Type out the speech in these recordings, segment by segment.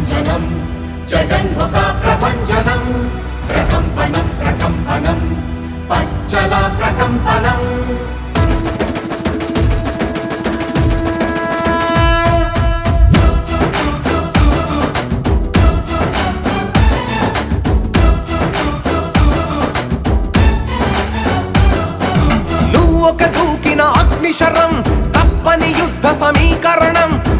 ప్రభంజనం జగన్ముఖ ప్రభంజనం ప్రకంపనం ప్రకంపనం. పచ్చల ప్రకంపనం. నువ్వు ఒక దూకిన అగ్నిశరం తప్పని యుద్ధ సమీకరణం.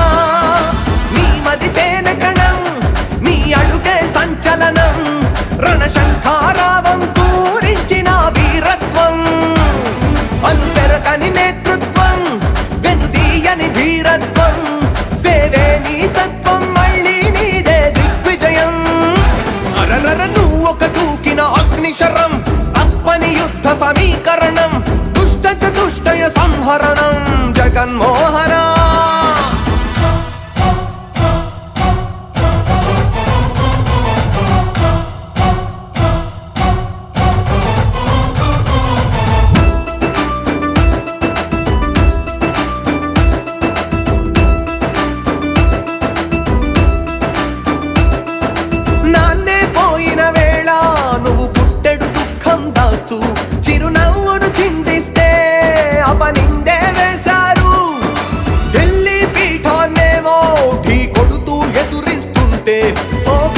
దుష్ట సంహరణం జగన్మోహన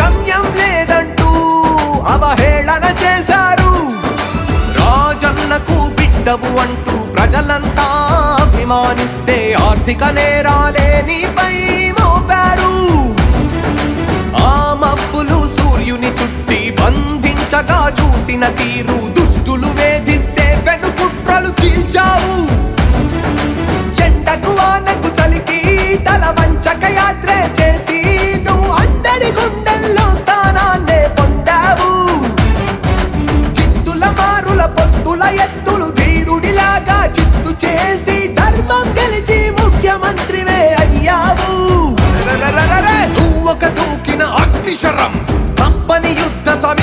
గమ్యం లేదంటూ అవహేళన చేశారు. రాజన్నకు బిడ్డవు అంటూ ప్రజలంతా అభిమానిస్తే ఆర్థిక నేరాలే నీపై మోపారు. ఆ మబ్బులు సూర్యుని చుట్టి బంధించగా చూసిన తీరు దుష్టులు వేధిస్తే వెనుకుట్రలు చీల్చావు.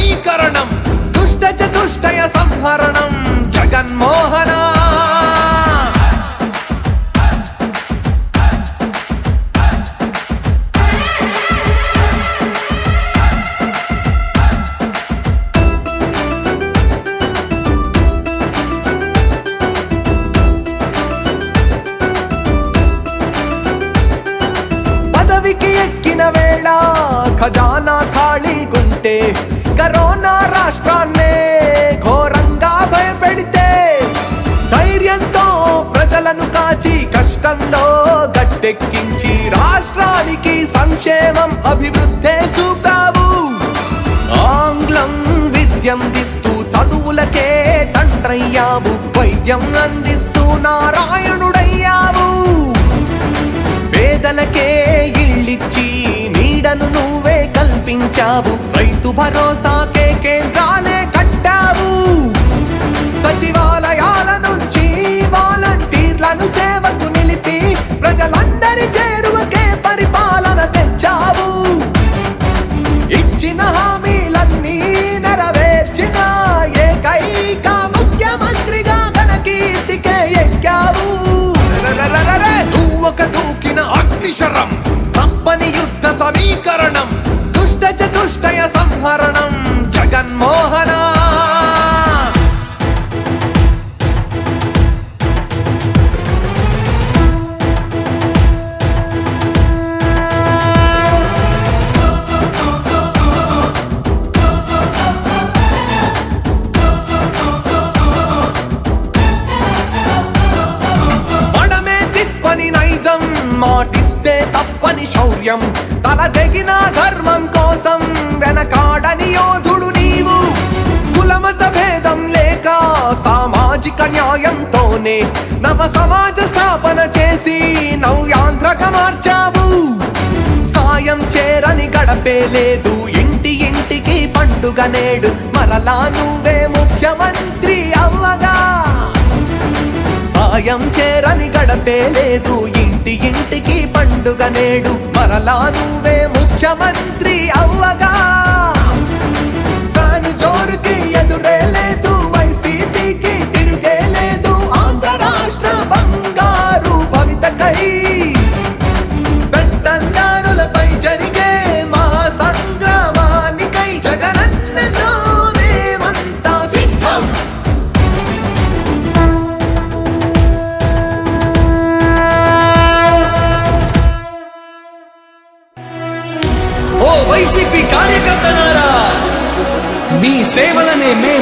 సమీకరణం దుష్ట చతుష్టయ సంహరణం. రాష్ట్రాన్నే ఘోరంగా భయపెడితే ధైర్యంతో ప్రజలను కాచి కష్టంలో గట్టెక్కించి రాష్ట్రానికి సంక్షేమం అభివృద్ధే చూపావు. ఆంగ్లం విద్యం దిస్తూ చదువులకే తండ్రయ్యావు. వైద్యం అందిస్తూ నారాయణుడయ్యావు. పేదలకే ఇళ్ళిచ్చి నీడను నువ్వే కల్పించావు. రైతు భరోసాకే కేంద్రాలే కట్టావు. సచివాలయాల నుంచి వాలంటీర్లను సేవకు నిలిపి ప్రజలందరి చేరువకే పరిపాలన తెచ్చావు. ఇచ్చిన హామీలన్నీ నెరవేర్చిన ఏకైక ముఖ్యమంత్రిగా తన కీర్తికే ఎక్కావు. నువ్వు ఒక దూకిన అగ్నిశరం తప్పని యుద్ధ సమీకరణం దుష్ట చతుష్టయ సంహరణం. జగన్మోహన మనమే తిప్పని నైజం మాటిస్తే తప్పని శౌర్యం. తల తెగిన ధర్మం కోసం వెనకాడని యోధుడు మత భేదం లేక సామాజిక న్యాయంతోనే నవ సమాజ స్థాపన చేసి నవ్యాంధ్రక మార్చావు. సాయం చేరని గడపే లేదు ఇంటి ఇంటికి పండుగ నేడు మరలా నువ్వే ముఖ్యమంత్రి అవ్వగా. సాయం చేరని గడపే లేదు ఇంటి ఇంటికి పండుగ నేడు మరలా నువ్వే ముఖ్యమంత్రి అవ్వగా. జోరుకి ఎదురే లేదు వైసీపీకి తిరుగే లేదు ఆంధ్ర రాష్ట్ర బంగారు భవితకై పెద్దంగానులపై జరిగే మా సంగ్రామానికై జగనన్నతో మేమంతా సిద్ధం ఓ వైసీపీ కార్యకర్తనారా మీ సేవలనే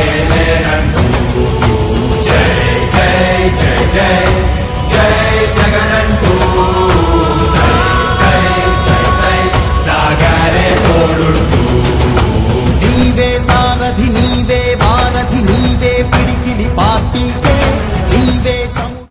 Amen.